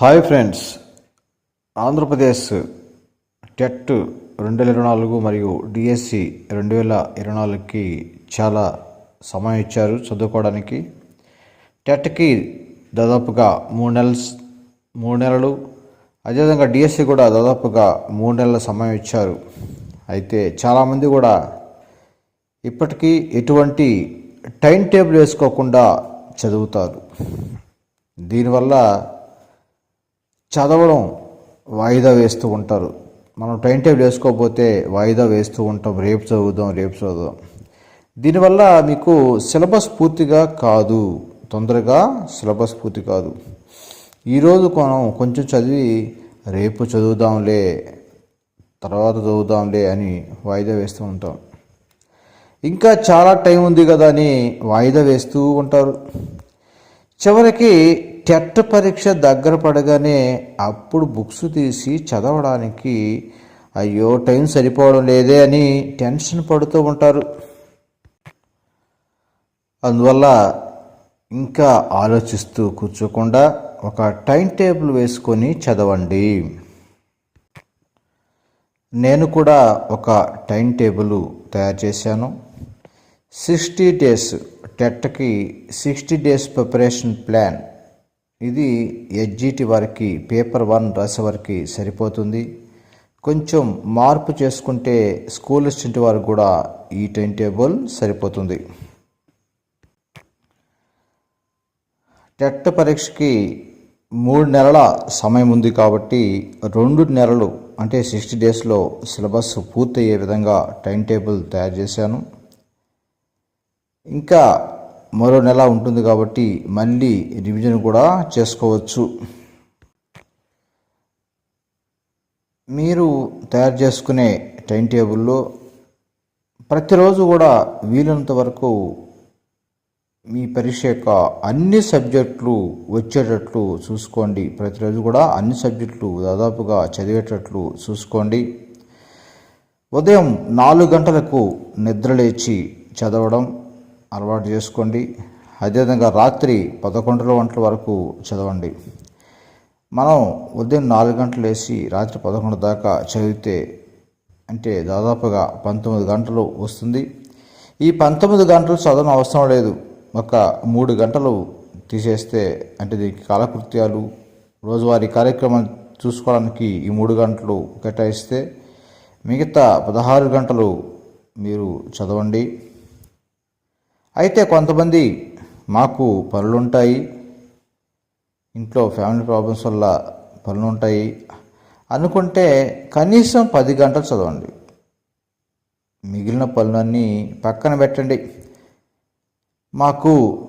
Hi friends. Andhra Pradesh TET రెండు వేల ఇరవై నాలుగు మరియు డిఎస్సి రెండు వేల ఇరవై నాలుగుకి చాలా సమయం ఇచ్చారు చదువుకోవడానికి. టెట్కి దాదాపుగా మూడు నెలలు మూడు నెలలు. అదేవిధంగా డిఎస్సి కూడా దాదాపుగా మూడు నెలల సమయం ఇచ్చారు. అయితే చాలామంది కూడా ఇప్పటికీ ఎటువంటి టైం టేబుల్ వేసుకోకుండా చదువుతారు. దీనివల్ల చదవడం వాయిదా వేస్తూ ఉంటారు. మనం టైం టేబుల్ వేసుకోకపోతే వాయిదా వేస్తూ ఉంటాం. రేపు చదువుదాం రేపు చదువుదాం. దీనివల్ల మీకు సిలబస్ పూర్తిగా కాదు. తొందరగా సిలబస్ పూర్తి కాదు. ఈరోజు మనం కొంచెం చదివి రేపు చదువుదాంలే తర్వాత చదువుదాంలే అని వాయిదా వేస్తూ ఉంటాం. ఇంకా చాలా టైం ఉంది కదా అని వాయిదా వేస్తూ ఉంటారు. చివరికి టెట్ పరీక్ష దగ్గర పడగానే అప్పుడు బుక్స్ తీసి చదవడానికి అయ్యో టైం సరిపోవడం లేదే అని టెన్షన్ పడుతూ ఉంటారు. అందువల్ల ఇంకా ఆలోచిస్తూ కూర్చోకుండా ఒక టైం టేబుల్ వేసుకొని చదవండి. నేను కూడా ఒక టైం టేబుల్ తయారు చేశాను. సిక్స్టీ డేస్ టెట్కి సిక్స్టీ డేస్ ప్రిపరేషన్ ప్లాన్. ఇది ఎడ్జిటి వారికి పేపర్ వన్ రాసే వారికి సరిపోతుంది. కొంచెం మార్పు చేసుకుంటే స్కూల్ అసిస్టెంట్ వారికి కూడా ఈ టైం టేబుల్ సరిపోతుంది. టెట్ పరీక్షకి మూడు నెలల సమయం ఉంది కాబట్టి రెండు నెలలు అంటే సిక్స్టీ డేస్లో సిలబస్ పూర్తయ్యే విధంగా టైం టేబుల్ తయారు చేశాను. ఇంకా మరో నెల ఉంటుంది కాబట్టి మళ్ళీ రివిజన్ కూడా చేసుకోవచ్చు. మీరు తయారు చేసుకునే టైం టేబుల్లో ప్రతిరోజు కూడా వీలైనంత వరకు మీ పరీక్ష యొక్క అన్ని సబ్జెక్టులు వచ్చేటట్లు చూసుకోండి. ప్రతిరోజు కూడా అన్ని సబ్జెక్టులు దాదాపుగా చదివేటట్లు చూసుకోండి. ఉదయం నాలుగు గంటలకు నిద్రలేచి చదవడం అలవాటు చేసుకోండి. అదేవిధంగా రాత్రి పదకొండు గంటల వరకు చదవండి. మనం ఉదయం నాలుగు గంటలు వేసి రాత్రి పదకొండు దాకా చదివితే అంటే దాదాపుగా పంతొమ్మిది గంటలు వస్తుంది. ఈ పంతొమ్మిది గంటలు చదవడం అవసరం లేదు. ఒక మూడు గంటలు తీసేస్తే అంటే దీనికి కాలకృత్యాలు రోజువారీ కార్యక్రమం చూసుకోవడానికి ఈ మూడు గంటలు కేటాయిస్తే మిగతా పదహారు గంటలు మీరు చదవండి. అయితే కొంతమంది మాకు పనులుంటాయి. ఇంట్లో ఫ్యామిలీ ప్రాబ్లమ్స్ వల్ల పనులు ఉంటాయి అనుకుంటే కనీసం పది గంటలు చదవండి. మిగిలిన పనులన్నీ పక్కన పెట్టండి. మాకు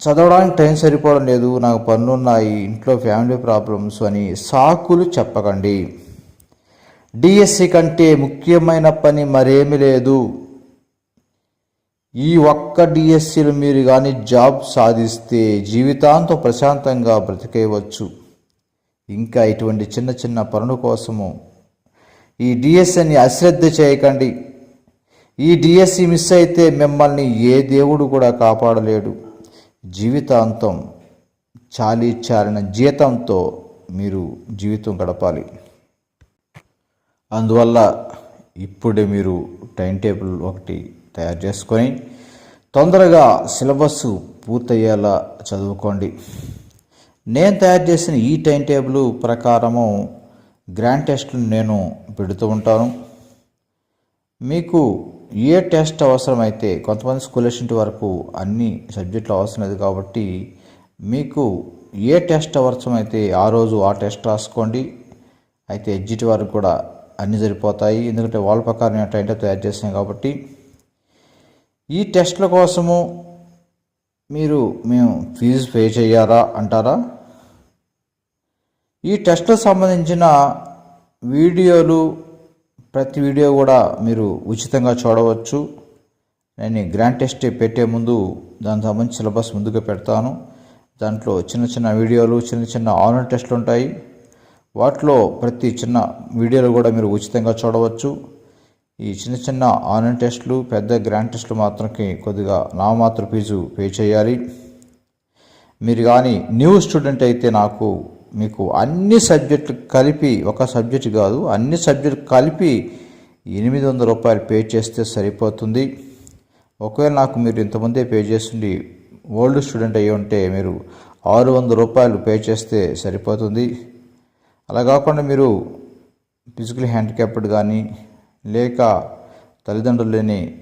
చదవడానికి టైం సరిపోవడం లేదు. నాకు పనులు ఉన్నాయి ఇంట్లో ఫ్యామిలీ ప్రాబ్లమ్స్ అని సాకులు చెప్పకండి. డిఎస్సి కంటే ముఖ్యమైన పని మరేమీ లేదు. ఈ ఒక్క డిఎస్సీలు మీరు కానీ జాబ్ సాధిస్తే జీవితాంతం ప్రశాంతంగా బ్రతికేయవచ్చు. ఇంకా ఇటువంటి చిన్న చిన్న పనుల కోసము ఈ డిఎస్సిని అశ్రద్ధ చేయకండి. ఈ డిఎస్సి మిస్ అయితే మిమ్మల్ని ఏ దేవుడు కూడా కాపాడలేడు. జీవితాంతం చాలీ చాలిన జీతంతో మీరు జీవితం గడపాలి. అందువల్ల ఇప్పుడే మీరు టైం టేబుల్ ఒకటి తయారు చేసుకొని తొందరగా సిలబస్ పూర్తయ్యేలా చదువుకోండి. నేను తయారు చేసిన ఈ టైం టేబుల్ ప్రకారము గ్రాండ్ టెస్ట్లు నేను పెడుతూ ఉంటాను. మీకు ఏ టెస్ట్ అవసరమైతే కొంతమంది స్కూలేషన్ వరకు అన్ని సబ్జెక్టులు అవసరం లేదు కాబట్టి మీకు ఏ టెస్ట్ అవసరమైతే ఆ రోజు ఆ టెస్ట్ రాసుకోండి. అయితే ఎగ్జిట్ వరకు కూడా అన్నీ సరిపోతాయి. ఎందుకంటే వాళ్ళ ప్రకారం టైం టేబుల్ తయారు చేసాం కాబట్టి ఈ టెస్ట్ల కోసము మీరు మేము ఫీజు పే చేయాలా అంటారా? ఈ టెస్ట్లకు సంబంధించిన వీడియోలు ప్రతి వీడియో కూడా మీరు ఉచితంగా చూడవచ్చు. నేను గ్రాండ్ టెస్ట్ పెట్టే ముందు దానికి సంబంధించి సిలబస్ ముందుగా పెడతాను. దాంట్లో చిన్న చిన్న వీడియోలు చిన్న చిన్న ఆన్లైన్ టెస్ట్లు ఉంటాయి. వాటిలో ప్రతి చిన్న వీడియోలు కూడా మీరు ఉచితంగా చూడవచ్చు. ఈ చిన్న చిన్న ఆన్లైన్ టెస్టులు పెద్ద గ్రాండ్ టెస్టులు మాత్రమే కొద్దిగా నామమాత్ర ఫీజు పే చేయాలి. మీరు కానీ న్యూ స్టూడెంట్ అయితే నాకు మీకు అన్ని సబ్జెక్టులు కలిపి ఒక సబ్జెక్ట్ కాదు అన్ని సబ్జెక్టు కలిపి ఎనిమిది వందల రూపాయలు పే చేస్తే సరిపోతుంది. ఒకవేళ నాకు మీరు ఇంతమందే పే చేస్తుండి ఓల్డ్ స్టూడెంట్ అయ్యి ఉంటే మీరు ఆరు వందల రూపాయలు పే చేస్తే సరిపోతుంది. అలా కాకుండా మీరు ఫిజికల్ హ్యాండిక్యాప్డ్ కానీ లేక తల్లిదండ్రులు లేని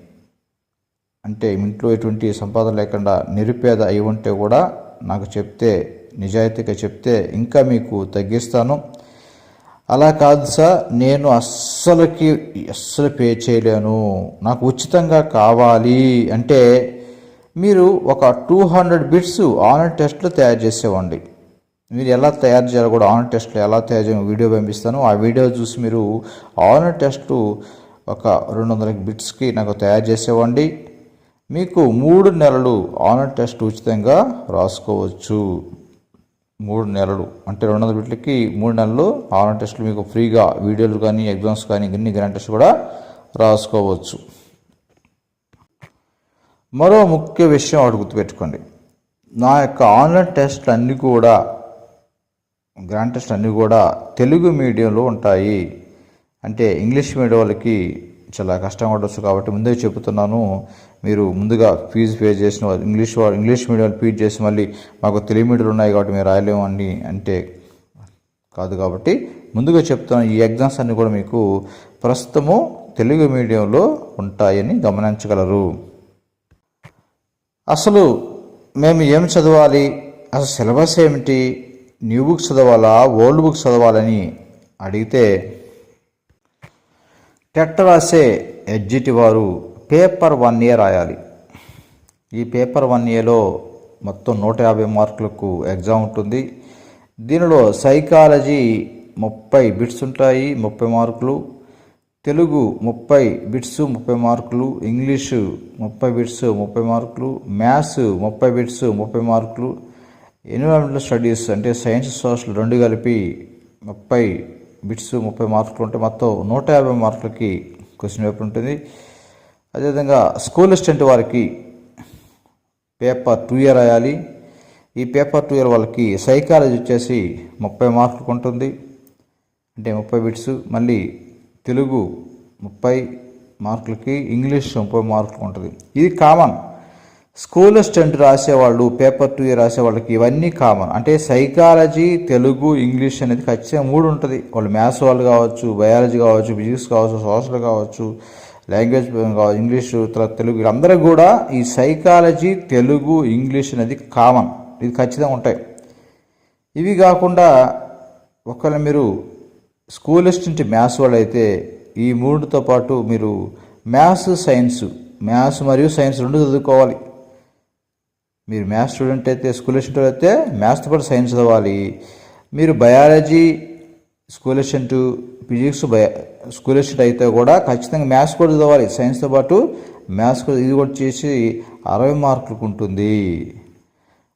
అంటే ఇంట్లో ఎటువంటి సంపాదన లేకుండా నిరుపేద అయి ఉంటే కూడా నాకు చెప్తే నిజాయితీగా చెప్తే ఇంకా మీకు తగ్గిస్తాను. అలా కాదు సార్ నేను అస్సలకి అస్సలు పే చేయలేను. నాకు ఉచితంగా కావాలి అంటే మీరు ఒక టూ హండ్రెడ్ బిట్స్ ఆన్లైన్ టెస్ట్లు తయారు చేసేవ్వండి. మీరు ఎలా తయారు చేయాలో కూడా ఆన్ టెస్ట్లో ఎలా తయారు చేయాలో వీడియో పంపిస్తాను. ఆ వీడియో చూసి మీరు ఆన్ టెస్టు ఒక రెండు వందల బిట్స్కి నాకు తయారు చేసేవ్వండి. మీకు మూడు నెలలు ఆన్ టెస్ట్ ఉచితంగా రాసుకోవచ్చు. మూడు నెలలు అంటే రెండు వందల బిట్లకి మూడు నెలలు ఆన్లైన్ టెస్ట్లు మీకు ఫ్రీగా వీడియోలు కానీ ఎగ్జామ్స్ కానీ ఇన్ని గ్రాండ్ టెస్ట్ కూడా రాసుకోవచ్చు. మరో ముఖ్య విషయం ఒకటి గుర్తుపెట్టుకోండి. నా యొక్క ఆన్లైన్ టెస్ట్లు అన్నీ కూడా గ్రాండ్ టెస్ట్ అన్నీ కూడా తెలుగు మీడియంలో ఉంటాయి. అంటే ఇంగ్లీష్ మీడియం వాళ్ళకి చాలా కష్టంగా ఉండొచ్చు కాబట్టి ముందే చెబుతున్నాను. మీరు ముందుగా ఫీజు పే చేసిన ఇంగ్లీష్ వాళ్ళు ఇంగ్లీష్ మీడియం వాళ్ళు ఫీజు చేసి మళ్ళీ మాకు తెలుగు మీడియం ఉన్నాయి కాబట్టి మేము రాయలేము అని అంటే కాదు కాబట్టి ముందుగా చెప్తాను ఈ ఎగ్జామ్స్ అన్నీ కూడా మీకు ప్రస్తుతము తెలుగు మీడియంలో ఉంటాయని గమనించగలరు. అసలు మేము ఏం చదవాలి? అసలు సిలబస్ ఏమిటి? న్యూ బుక్స్ చదవాలా ఓల్డ్ బుక్స్ చదవాలని అడిగితే టెట్ రాసే ఎడ్జిటి వారు పేపర్ వన్ ఇయర్ రాయాలి. ఈ పేపర్ వన్ ఇయర్లో మొత్తం నూట యాభై మార్కులకు ఎగ్జామ్ ఉంటుంది. దీనిలో సైకాలజీ ముప్పై బిట్స్ ఉంటాయి ముప్పై మార్కులు. తెలుగు ముప్పై బిట్స్ ముప్పై మార్కులు. ఇంగ్లీషు ముప్పై బిట్స్ ముప్పై మార్కులు. మ్యాథ్స్ ముప్పై బిట్స్ ముప్పై మార్కులు. ఎన్విరాన్మెంటల్ స్టడీస్ అంటే సైన్స్ సోషల్ రెండు కలిపి ముప్పై బిట్స్ ముప్పై మార్కులు ఉంటే మొత్తం నూట యాభై మార్కులకి క్వశ్చన్ పేపర్ ఉంటుంది. అదేవిధంగా స్కూల్ అసిస్టెంట్ వారికి పేపర్ టూ ఇయర్ రాయాలి. ఈ పేపర్ టూ ఇయర్ వాళ్ళకి సైకాలజీ వచ్చేసి ముప్పై మార్కులకు ఉంటుంది. అంటే ముప్పై బిట్స్ మళ్ళీ తెలుగు ముప్పై మార్కులకి ఇంగ్లీష్ ముప్పై మార్కులు ఉంటుంది. ఇది కామన్. స్కూల్ స్టెంట్ రాసేవాళ్ళు పేపర్ టూ రాసేవాళ్ళకి ఇవన్నీ కామన్ అంటే సైకాలజీ తెలుగు ఇంగ్లీష్ అనేది ఖచ్చితంగా మూడు ఉంటుంది. వాళ్ళు మ్యాథ్స్ వాళ్ళు కావచ్చు బయాలజీ కావచ్చు ఫిజిక్స్ కావచ్చు సోషల్ కావచ్చు లాంగ్వేజ్ కావచ్చు ఇంగ్లీష్ తర్వాత తెలుగు వీళ్ళందరూ కూడా ఈ సైకాలజీ తెలుగు ఇంగ్లీష్ అనేది కామన్ ఇది ఖచ్చితంగా ఉంటాయి. ఇవి కాకుండా ఒకవేళ మీరు స్కూల్ స్టెంట్ మ్యాథ్స్ వాళ్ళు అయితే ఈ మూడుతో పాటు మీరు మ్యాథ్స్ సైన్స్. మ్యాథ్స్ మరియు సైన్స్ రెండు చదువుకోవాలి. మీరు మ్యాథ్స్ స్టూడెంట్ అయితే స్కూల్ స్టూడెంట్ అయితే మ్యాథ్స్తో పాటు సైన్స్ చదవాలి. మీరు biology school assistant physics bio school assistant అయితే కూడా ఖచ్చితంగా మ్యాథ్స్ కూడా చదవాలి. సైన్స్తో పాటు మ్యాథ్స్ కూడా ఇది కూడా చేసి అరవై మార్కులకు ఉంటుంది.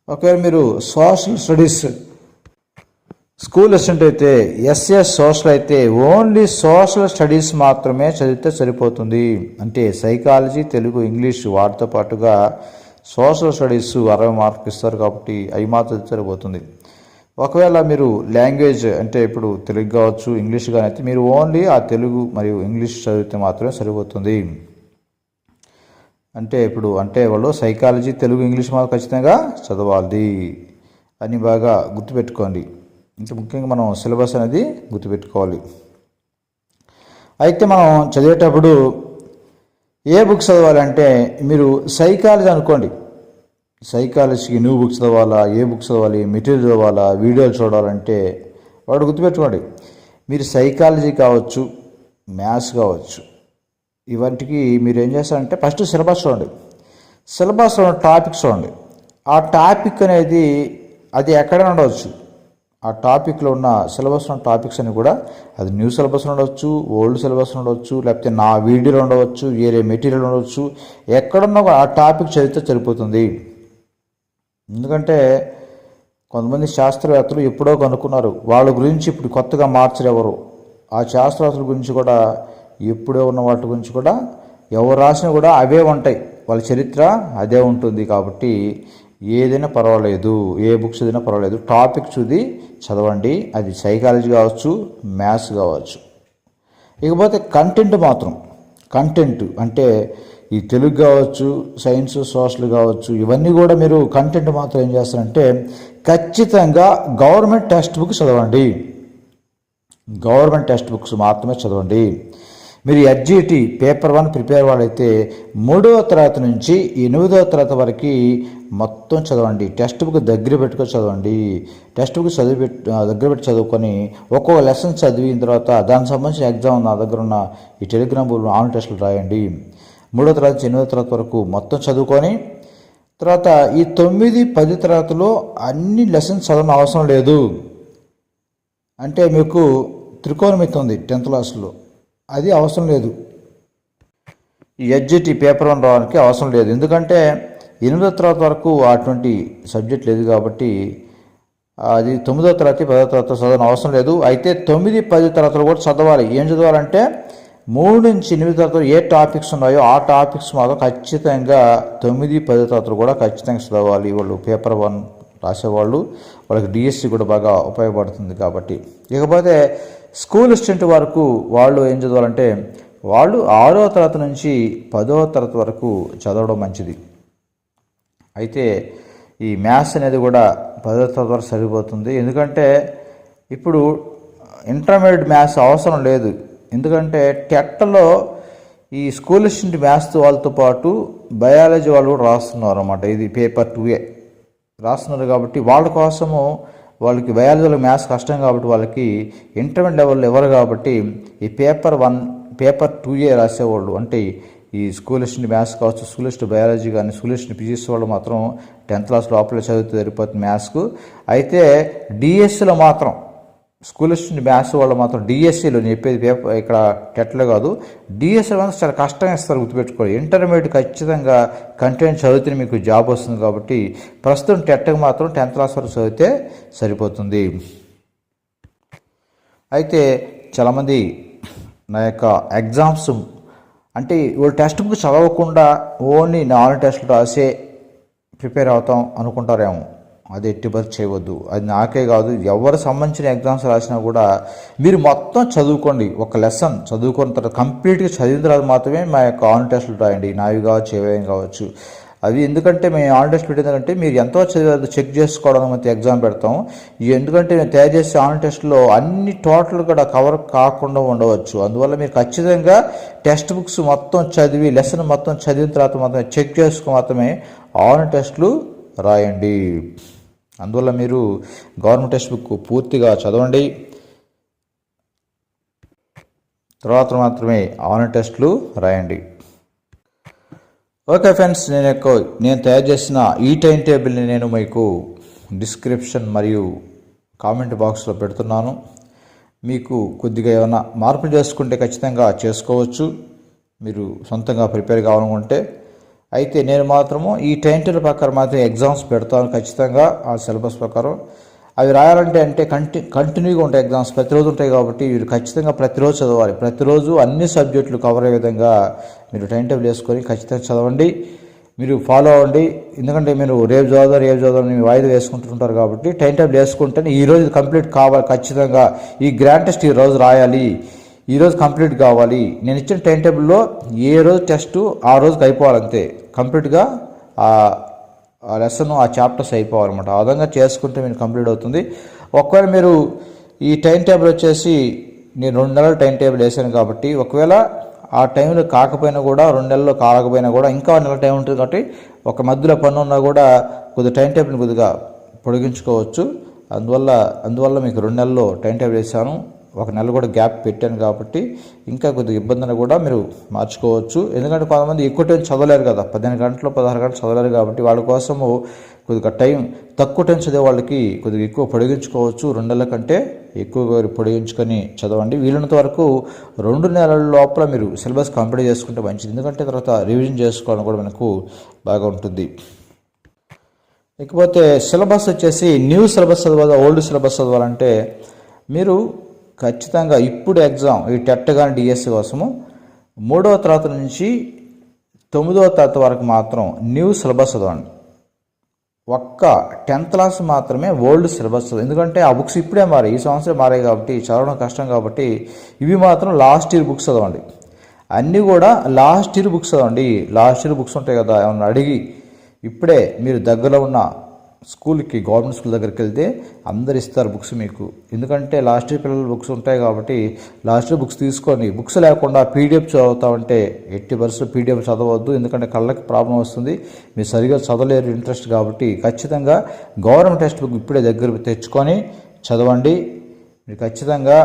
ఒకవేళ మీరు సోషల్ స్టడీస్ స్కూల్ అసిస్టెంట్ అయితే ఎస్ఎస్ సోషల్ అయితే ఓన్లీ సోషల్ స్టడీస్ మాత్రమే చదివితే సరిపోతుంది. అంటే సైకాలజీ తెలుగు ఇంగ్లీష్ వాటితో పాటుగా సోషల్ స్టడీస్ అరవై మార్కులు ఇస్తారు కాబట్టి అవి మాత్రం సరిపోతుంది. ఒకవేళ మీరు లాంగ్వేజ్ అంటే ఇప్పుడు తెలుగు కావచ్చు ఇంగ్లీష్ కానీ అయితే మీరు ఓన్లీ ఆ తెలుగు మరియు ఇంగ్లీష్ చదివితే మాత్రమే సరిపోతుంది. అంటే ఇప్పుడు అంటే వాళ్ళు సైకాలజీ తెలుగు ఇంగ్లీష్ మాత్రం ఖచ్చితంగా చదవాలి అని బాగా గుర్తుపెట్టుకోండి. ఇంకా ముఖ్యంగా మనం సిలబస్ అనేది గుర్తుపెట్టుకోవాలి. అయితే మనం చదివేటప్పుడు ఏ బుక్స్ చదవాలంటే మీరు సైకాలజీ అనుకోండి. సైకాలజీకి న్యూ బుక్స్ చదవాలా ఏ బుక్స్ చదవాలి మెటీరియల్ చదవాలా వీడియోలు చూడాలంటే వాడు గుర్తుపెట్టుకోండి. మీరు సైకాలజీ కావచ్చు మ్యాథ్స్ కావచ్చు ఇవంటికి మీరు ఏం చేస్తారంటే ఫస్ట్ సిలబస్ చూడండి. సిలబస్లో ఉన్న టాపిక్స్ చూడండి. ఆ టాపిక్ అనేది అది ఎక్కడైనా ఉండవచ్చు. ఆ టాపిక్లో ఉన్న సిలబస్ ఉన్న టాపిక్స్ అని కూడా అది న్యూ సిలబస్ ఉండవచ్చు ఓల్డ్ సిలబస్ ఉండవచ్చు లేకపోతే నా వీడియోలో ఉండవచ్చు వేరే మెటీరియల్ ఉండవచ్చు ఎక్కడున్నా ఆ టాపిక్ చదివితే సరిపోతుంది. ఎందుకంటే కొంతమంది శాస్త్రవేత్తలు ఎప్పుడో కనుక్కున్నారు వాళ్ళ గురించి ఇప్పుడు కొత్తగా మార్చరు ఎవరు. ఆ శాస్త్రవేత్తల గురించి కూడా ఎప్పుడో ఉన్న వాటి గురించి కూడా ఎవరు రాసినా కూడా అవే ఉంటాయి. వాళ్ళ చరిత్ర అదే ఉంటుంది కాబట్టి ఏదైనా పర్వాలేదు ఏ బుక్స్ ఏదైనా పర్వాలేదు టాపిక్ చూది చదవండి. అది సైకాలజీ కావచ్చు మ్యాథ్స్ కావచ్చు. ఇకపోతే కంటెంట్ మాత్రం కంటెంట్ అంటే ఈ తెలుగు కావచ్చు సైన్స్ సోషల్ కావచ్చు ఇవన్నీ కూడా మీరు కంటెంట్ మాత్రం ఏం చేస్తారంటే ఖచ్చితంగా గవర్నమెంట్ టెక్స్ట్ బుక్ చదవండి. గవర్నమెంట్ టెక్స్ట్ బుక్స్ మాత్రమే చదవండి. మీరు ఎడ్జిటి పేపర్ వన్ ప్రిపేర్ వాళ్ళైతే మూడవ తరగతి నుంచి ఎనిమిదవ తరగతి వరకు మొత్తం చదవండి. టెక్స్ట్ బుక్ దగ్గర పెట్టుకొని చదవండి. టెక్స్ట్ బుక్ చదివి పెట్టు దగ్గర పెట్టి చదువుకొని ఒక్కొక్క లెసన్ చదివిన తర్వాత దానికి సంబంధించిన ఎగ్జామ్ నా దగ్గర ఉన్న ఈ టెలిగ్రామ్ ఆన్లైన్ టెస్టులు రాయండి. మూడో తరగతి నుంచి ఎనిమిదో తరగతి వరకు మొత్తం చదువుకొని తర్వాత ఈ తొమ్మిది పది తరగతిలో అన్ని లెసన్స్ చదవడం అవసరం లేదు. అంటే మీకు త్రికోణమితి ఉంది టెన్త్ క్లాస్లో అది అవసరం లేదు. ఈ ఎడ్జిటి పేపర్ వన్ రావడానికి అవసరం లేదు. ఎందుకంటే ఎనిమిదో తరగతి వరకు అటువంటి సబ్జెక్ట్ లేదు కాబట్టి అది తొమ్మిదో తరగతి పదో తరగతి చదవడం అవసరం లేదు. అయితే తొమ్మిది పది తరగతులు కూడా చదవాలి. ఏం చదవాలంటే మూడు నుంచి ఎనిమిది తరగతులు ఏ టాపిక్స్ ఉన్నాయో ఆ టాపిక్స్ మాత్రం ఖచ్చితంగా తొమ్మిది పది తరగతులు కూడా ఖచ్చితంగా చదవాలి. వాళ్ళు పేపర్ వన్ రాసేవాళ్ళు. వాళ్ళకి డిఎస్సి కూడా బాగా ఉపయోగపడుతుంది కాబట్టి. ఇకపోతే స్కూల్ స్టెంట్ వరకు వాళ్ళు ఏం చదవాలంటే వాళ్ళు ఆరో తరగతి నుంచి పదో తరగతి వరకు చదవడం మంచిది. అయితే ఈ మ్యాథ్స్ అనేది కూడా పదో తరగతి సరిపోతుంది. ఎందుకంటే ఇప్పుడు ఇంటర్మీడియట్ మ్యాథ్స్ అవసరం లేదు. ఎందుకంటే టెట్లో ఈ స్కూల్ స్టూడెంట్ మ్యాథ్స్ వాళ్ళతో పాటు బయాలజీ వాళ్ళు కూడా రాస్తున్నారు అన్నమాట ఇది పేపర్ టూఏ రాస్తున్నారు కాబట్టి వాళ్ళ కోసము వాళ్ళకి బయాలజీలో మ్యాథ్స్ కష్టం కాబట్టి వాళ్ళకి ఇంటర్మీడియట్ లెవెల్లో ఎవరు కాబట్టి ఈ పేపర్ వన్ పేపర్ టూ ఏ రాసేవాళ్ళు. అంటే ఈ స్కూల్ మ్యాథ్స్ కావచ్చు స్కూలిస్ట్ బయాలజీ కానీ స్కూల్ పిజిఎస్ ఫిజిక్స్ వాళ్ళు మాత్రం టెన్త్ క్లాస్ లోపల చదివితే సరిపోతుంది మ్యాథ్స్కు అయితే డిఎస్సిలో మాత్రం స్కూల్ మ్యాథ్స్ వాళ్ళు మాత్రం డిఎస్సిలో నేను చెప్పేది పేపర్ ఇక్కడ టెట్లో కాదు. డిఎస్సి మాత్రం చాలా కష్టంగా ఇస్తారు గుర్తుపెట్టుకోవాలి ఇంటర్మీడియట్ ఖచ్చితంగా కంటెంట్ చదివితే మీకు జాబ్ వస్తుంది కాబట్టి ప్రస్తుతం టెట్కి మాత్రం టెన్త్ క్లాస్ వరకు చదివితే సరిపోతుంది. అయితే చాలామంది నా యొక్క ఎగ్జామ్స్ అంటే వాళ్ళు టెక్స్ట్ బుక్ చదవకుండా ఓన్లీ నాలుగు టెస్టులు రాసే ప్రిపేర్ అవుతాం అనుకుంటారేమో. అది ఎట్టి పరిస్థితి చేయవద్దు. అది నాకే కాదు ఎవరు సంబంధించిన ఎగ్జామ్స్ రాసినా కూడా మీరు మొత్తం చదువుకోండి. ఒక లెసన్ చదువుకున్న తర్వాత కంప్లీట్గా చదివిన తర్వాత మాత్రమే మా యొక్క ఆన్ టెస్టులు రాయండి. నావి కావచ్చు ఏవేం కావచ్చు. అవి ఎందుకంటే మేము ఆన్ టెస్ట్ పెట్టిందంటే మీరు ఎంతో చదివారు చెక్ చేసుకోవడం అయితే ఎగ్జామ్ పెడతాం. ఎందుకంటే మేము తయారు చేసే ఆన్ టెస్ట్లో అన్ని టోటల్ కూడా కవర్ కాకుండా ఉండవచ్చు. అందువల్ల మీరు ఖచ్చితంగా టెక్స్ట్ బుక్స్ మొత్తం చదివి లెసన్ మొత్తం చదివిన తర్వాత మాత్రమే చెక్ చేసుకుని మాత్రమే ఆన్ టెస్ట్లు రాయండి. అందువల్ల మీరు గవర్నమెంట్ టెక్స్ట్ బుక్ పూర్తిగా చదవండి. తర్వాత మాత్రమే ఆన్ టెస్ట్లు రాయండి. ఓకే ఫ్రెండ్స్ నేను ఎక్కువ నేను తయారు చేసిన ఈ టైం టేబుల్ని నేను మీకు డిస్క్రిప్షన్ మరియు కామెంట్ బాక్స్లో పెడుతున్నాను. మీకు కొద్దిగా ఏమైనా మార్పులు చేసుకుంటే ఖచ్చితంగా చేసుకోవచ్చు. మీరు సొంతంగా ప్రిపేర్ కావాలనుకుంటే. అయితే నేను మాత్రము ఈ టైం టేబుల్ ప్రకారం మాత్రం ఎగ్జామ్స్ పెడతాను ఖచ్చితంగా ఆ సిలబస్ ప్రకారం. అవి రాయాలంటే అంటే కంటి కంటిన్యూగా ఉంటాయి ఎగ్జామ్స్ ప్రతిరోజు ఉంటాయి కాబట్టి మీరు ఖచ్చితంగా ప్రతిరోజు చదవాలి. ప్రతిరోజు అన్ని సబ్జెక్టులు కవర్ అయ్యే విధంగా మీరు టైం టేబుల్ వేసుకొని ఖచ్చితంగా చదవండి. మీరు ఫాలో అవ్వండి. ఎందుకంటే మీరు రేపు చదవదు రేపు చదవని వాయిదా వేసుకుంటుంటారు కాబట్టి టైం టేబుల్ వేసుకుంటేనే ఈ రోజు కంప్లీట్ కావాలి ఖచ్చితంగా. ఈ గ్రాండ్ టెస్ట్ ఈ రోజు రాయాలి. ఈరోజు కంప్లీట్ కావాలి. నేను ఇచ్చిన టైం టేబుల్లో ఏ రోజు టెస్ట్ ఆ రోజుకి అయిపోవాలి అంతే కంప్లీట్గా లెసన్ ఆ చాప్టర్స్ అయిపోవాలన్నమాట. ఆ విధంగా చేసుకుంటే మీరు కంప్లీట్ అవుతుంది. ఒకవేళ మీరు ఈ టైం టేబుల్ వచ్చేసి నేను రెండు నెలల టైం టేబుల్ వేసాను కాబట్టి ఒకవేళ ఆ టైంలో కాకపోయినా కూడా రెండు నెలల్లో కాకపోయినా కూడా ఇంకా నెల టైం ఉంటుంది కాబట్టి ఒక మధ్యలో పని ఉన్నా కూడా కొద్దిగా టైం టేబుల్ని కొద్దిగా పొడిగించుకోవచ్చు. అందువల్ల అందువల్ల మీకు రెండు నెలల్లో టైం టేబుల్ వేసాను. ఒక నెల కూడా గ్యాప్ పెట్టాను కాబట్టి ఇంకా కొద్దిగా ఇబ్బందులు కూడా మీరు మార్చుకోవచ్చు. ఎందుకంటే కొంతమంది ఎక్కువ టైం చదవలేరు కదా. పదిహేను గంటలు పదహారు గంటలు చదవలేరు కాబట్టి వాళ్ళ కోసము కొద్దిగా టైం తక్కువ టైం చదివే వాళ్ళకి కొద్దిగా ఎక్కువ పొడిగించుకోవచ్చు. రెండు నెలల కంటే ఎక్కువగా పొడిగించుకొని చదవండి. వీలైనంత వరకు రెండు నెలల లోపల మీరు సిలబస్ కంప్లీట్ చేసుకుంటే మంచిది. ఎందుకంటే తర్వాత రివిజన్ చేసుకోవడం కూడా మనకు బాగా ఉంటుంది. ఇకపోతే సిలబస్ వచ్చేసి న్యూ సిలబస్ చదవాలి ఓల్డ్ సిలబస్ చదవాలంటే మీరు ఖచ్చితంగా ఇప్పుడు ఎగ్జామ్ ఈ టెట్ కానీ డిఎస్సి కోసము మూడవ తరగతి నుంచి తొమ్మిదవ తరగతి వరకు మాత్రం న్యూ సిలబస్ చదవండి. ఒక్క టెన్త్ క్లాస్ మాత్రమే ఓల్డ్ సిలబస్ ఎందుకంటే ఆ బుక్స్ ఇప్పుడే మారాయి. ఈ సంవత్సరం మారాయి కాబట్టి చదవడం కష్టం కాబట్టి ఇవి మాత్రం లాస్ట్ ఇయర్ బుక్స్ చదవండి. అన్నీ కూడా లాస్ట్ ఇయర్ బుక్స్ చదవండి. లాస్ట్ ఇయర్ బుక్స్ ఉంటాయి కదా ఏమన్నా అడిగి ఇప్పుడే మీరు దగ్గరలో ఉన్న స్కూల్కి గవర్నమెంట్ స్కూల్ దగ్గరికి వెళ్తే అందరు ఇస్తారు బుక్స్ మీకు. ఎందుకంటే లాస్ట్ ఇయర్ పిల్లల బుక్స్ ఉంటాయి కాబట్టి లాస్ట్ ఇయర్ బుక్స్ తీసుకొని బుక్స్ లేకుండా పీడిఎఫ్ చదువుతామంటే ఎట్టి పరిస్థితుల్లో పీడిఎఫ్ చదవద్దు. ఎందుకంటే కళ్ళకి ప్రాబ్లం వస్తుంది. మీరు సరిగా చదవలేరు ఇంట్రెస్ట్ కాబట్టి ఖచ్చితంగా గవర్నమెంట్ టెక్స్ట్ బుక్ ఇప్పుడే దగ్గర తెచ్చుకొని చదవండి. మీరు ఖచ్చితంగా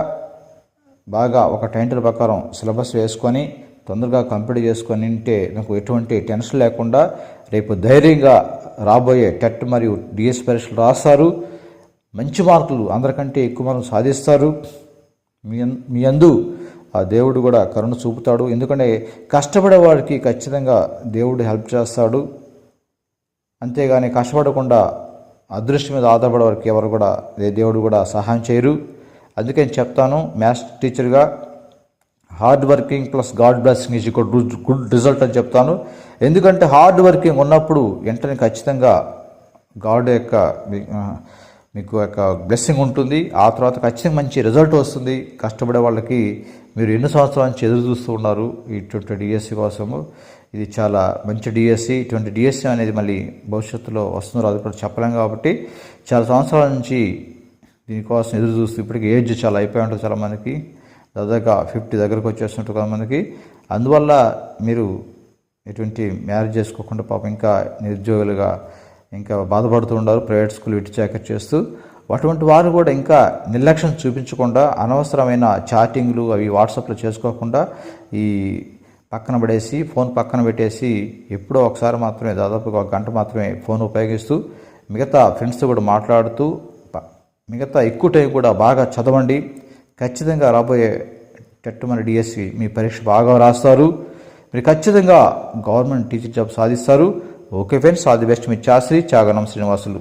బాగా ఒక టైంటర్ ప్రకారం సిలబస్ వేసుకొని తొందరగా కంప్లీట్ చేసుకొని ఉంటే మీకు ఎటువంటి టెన్షన్ లేకుండా రేపు ధైర్యంగా రాబోయే టెట్ మరియు డిఎస్ పరీక్షలు రాస్తారు. మంచి మార్కులు అందరికంటే ఎక్కువ మార్కులు సాధిస్తారు. మీ మీ అందు ఆ దేవుడు కూడా కరుణ చూపుతాడు. ఎందుకంటే కష్టపడే వాడికి ఖచ్చితంగా దేవుడు హెల్ప్ చేస్తాడు. అంతేగాని కష్టపడకుండా అదృష్టం మీద ఆధారపడే వారికి ఎవరు కూడా దేవుడు కూడా సహాయం చేయరు. అందుకని చెప్తాను మ్యాథ్స్ టీచర్గా hard working plus God blessing is good good result అని చెప్తాను. ఎందుకంటే హార్డ్ వర్కింగ్ ఉన్నప్పుడు వెంటనే ఖచ్చితంగా గాడ్ యొక్క మీకు యొక్క బ్లెస్సింగ్ ఉంటుంది. ఆ తర్వాత ఖచ్చితంగా మంచి రిజల్ట్ వస్తుంది. కష్టపడే వాళ్ళకి మీరు ఎన్ని సంవత్సరాల నుంచి ఎదురు చూస్తూ ఉన్నారు ట్వంటీ డిఎస్సి కోసము? ఇది చాలా మంచి డిఎస్సి ట్వంటీ డిఎస్సి అనేది మళ్ళీ భవిష్యత్తులో వస్తుందో అది కూడా చెప్పలేం కాబట్టి చాలా సంవత్సరాల నుంచి దీనికోసం ఎదురు చూస్తూ ఇప్పటికి ఏజ్ చాలా అయిపోయి ఉంటుంది చాలా మందికి దాదాపు ఫిఫ్టీ దగ్గరకు వచ్చేస్తుంటుంది మనకి అందువల్ల మీరు ఎటువంటి మ్యారేజ్ చేసుకోకుండా పాపం ఇంకా నిరుద్యోగులుగా ఇంకా బాధపడుతూ ఉన్నారు ప్రైవేట్ స్కూల్ ఇటు చేస్తూ. అటువంటి వారు కూడా ఇంకా నిర్లక్ష్యం చూపించకుండా అనవసరమైన చాటింగ్లు అవి వాట్సాప్లో చేసుకోకుండా ఈ పక్కన పడేసి ఫోన్ పక్కన పెట్టేసి ఎప్పుడో ఒకసారి మాత్రమే దాదాపుగా ఒక గంట మాత్రమే ఫోన్ ఉపయోగిస్తూ మిగతా ఫ్రెండ్స్తో కూడా మాట్లాడుతూ మిగతా ఎక్కువ టైం కూడా బాగా చదవండి. ఖచ్చితంగా రాబోయే టెట్ మన డిఎస్సి మీ పరీక్ష బాగా రాస్తారు. మీరు ఖచ్చితంగా గవర్నమెంట్ టీచర్ జాబ్ సాధిస్తారు. Okay friends all the best మీ చాశ్రీ చాగనం శ్రీనివాసులు.